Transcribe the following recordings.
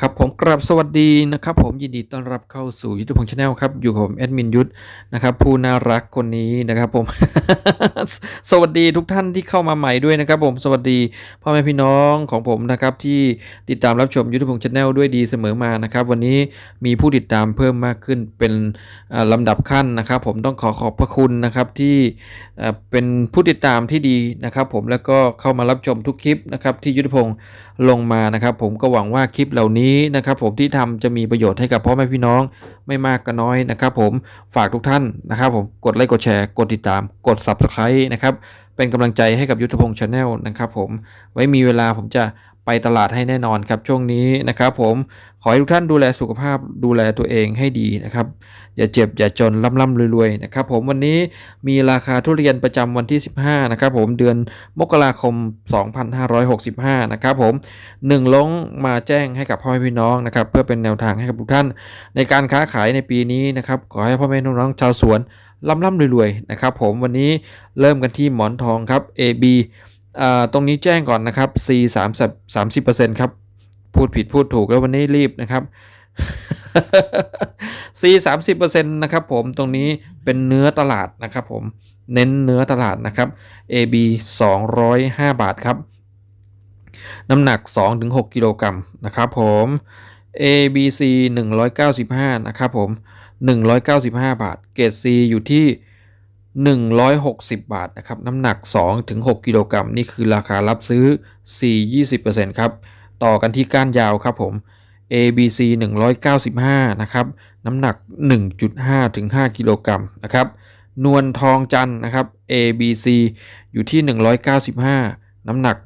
ครับผมกราบสวัสดีนะครับ ผมยินดีต้อนรับเข้าสู่ยุทธพงศ์ชาแนลครับ อยู่กับผมแอดมินยุทธนะครับผู้น่ารักคนนี้นะครับผม สวัสดีทุกท่านที่เข้ามาใหม่ด้วยนะครับ ผมสวัสดีพ่อแม่พี่น้องของผมนะครับที่ติดตามรับชมยุทธพงศ์ชาแนลด้วยดีเสมอมานะครับ วันนี้มีผู้ติดตามเพิ่มมากขึ้นเป็นลำดับขั้นนะครับ ผมต้องขอขอบพระคุณนะครับที่เอ่อเป็นผู้ติดตามที่ดีนะครับ ผมแล้วก็เข้ามารับชมทุกคลิปนะครับที่ยุทธพงศ์ลงมานะครับ ผมก็หวังว่าคลิปเหล่านี้นะครับผมที่ทำจะมีประโยชน์ให้กับพ่อแม่พี่น้องไม่มากก็น้อยนะครับผมฝากทุกท่านนะครับผมกดไลค์กดแชร์กดติดตาม กด Subscribe นะครับเป็นกำลังใจให้กับยุทธพงศ์ชาแนลนะครับผมไว้มีเวลาผมจะ ไปตลาดให้แน่นอนครับช่วงนี้นะครับผมขอให้ทุกท่านดูแลสุขภาพดูแลตัวเองให้ดีนะครับ อย่าเจ็บอย่าจนร่ำๆรวยๆนะครับผมวันนี้มีราคาทุเรียนประจำวันที่ 15นะครับผมเดือนมกราคม 2565นะครับผมหนึ่งลงมาแจ้งให้กับพ่อแม่พี่น้องนะครับเพื่อเป็นแนวทางให้กับทุกท่าน ในการค้าขายในปีนี้นะครับขอให้พ่อแม่พี่น้องชาวสวนร่ำร่ำรวยๆนะครับผมวันนี้เริ่มกันที่หมอนทองครับ AB อ่า ตรงนี้แจ้งก่อนนะครับ C 3 30 ครับ พูดผิดพูดถูกแล้ววันนี้รีบนะครับ C 30 นะครับผมตรงนี้เป็นเนื้อตลาดนะครับผมเน้นเนื้อตลาดนะครับ AB 205 บาทครับ น้ำหนัก 2-6 กิโลกรัมนะครับผม ABC 195 นะครับผม 195 บาท เกรด C อยู่ที่ 160 บาทนะครับน้ำหนัก 2-6 กิโลกรัมนี่คือราคารับซื้อ C 20%ครับ ต่อกันที่ก้านยาวครับผม ABC 195 นะครับ น้ำหนัก 1.5ถึง5กิโลกรัมนะครับ นวลทองจันนะครับ ABC อยู่ที่ 195 น้ำหนัก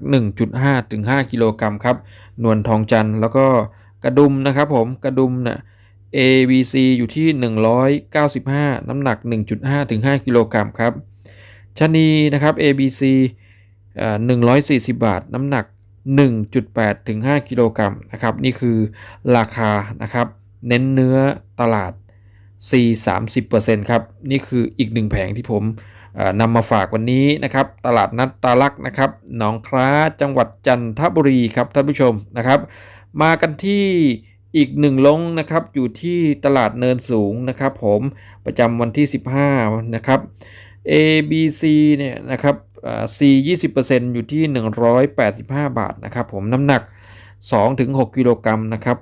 1.5ถึง5กิโลกรัมครับ นวลทองจันแล้วก็กระดุมนะครับผม กระดุมน่ะ ABC อยู่ที่ 195 น้ำหนัก 1.5ถึง5กิโลกรัมครับชนีนะครับ ABC เอ่อ140 บาท น้ำหนัก 1.8ถึง5กิโลกรัมนะครับ นี่คือราคานะครับ เน้นเนื้อตลาด C 30%ครับ นี่คืออีกหนึ่งแผงที่ผมนำมาฝากวันนี้นะครับ ตลาดนัดตาลักนะครับ หนองคล้าจังหวัดจันทบุรีครับท่านผู้ชมนะครับ มากันที่ อีกหนึ่งลงนะครับอยู่ที่ตลาดเนินสูงนะครับ ผมประจำวันที่ 15 นะครับ A B C เนี่ยนะครับอ่า C 20%อยู่ที่ 185 บาทนะครับผมน้ำหนัก 2-6 กิโลกรัมนะครับ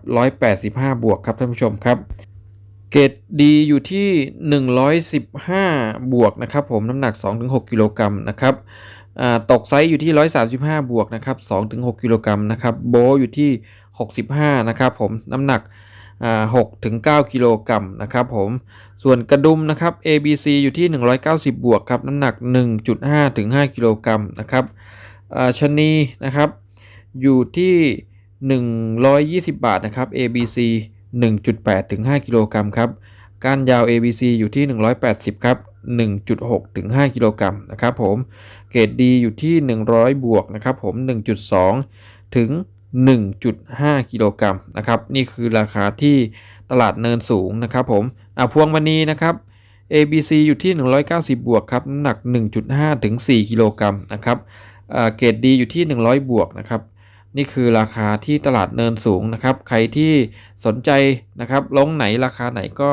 185 บวกครับท่านผู้ชมครับเกรดดีอยู่ที่ 115 บวกนะครับผมน้ำหนัก 2-6 กิโลกรัมนะครับ ตกไซส์อยู่ที่ 135 บวกนะครับ2-6กิโลกรัมนะครับโบอยู่ที่ 65 นะครับผมน้ำหนัก6-9กิโลกรัมนะครับผมส่วนกระดุมนะครับ ABC อยู่ที่ 190 บวกครับน้ำหนัก 1.5ถึง5กิโลกรัมนะครับชนีนะครับอยู่ที่ 120 บาทนะครับ ABC 1.8ถึง5กิโลกรัมครับ ก้านยาว ABC อยู่ที่ 180 ครับ 1.6 ถึง 5 กิโลกรัมนะครับผม เกรดดีอยู่ที่ 100 บวกนะครับผม 1.2 ถึง 1.5 กิโลกรัมนะครับ นี่คือราคาที่ตลาดเนินสูงนะครับผม อะพวงมณีนะครับ ABC อยู่ที่ 190 บวกครับ น้ำหนัก 1.5 ถึง 4 กิโลกรัมนะครับ เกรดดีอยู่ที่ 100 บวกนะครับนี่คือราคาที่ตลาดเนินสูงนะครับ ใครที่สนใจนะครับลงไหนราคาไหนก็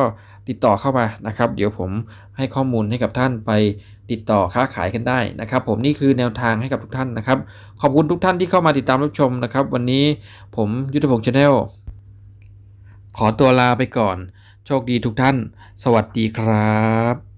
ติดต่อเข้ามานะครับ เดี๋ยวผมให้ข้อมูลให้กับท่านไปติดต่อค้าขายกันได้นะครับ ผมนี่คือแนวทางให้กับทุกท่านนะครับ ขอบคุณทุกท่านที่เข้ามาติดตามรับชมนะครับ วันนี้ผมยุทธพงศ์ชาแนลขอตัวลาไปก่อน โชคดีทุกท่าน สวัสดีครับ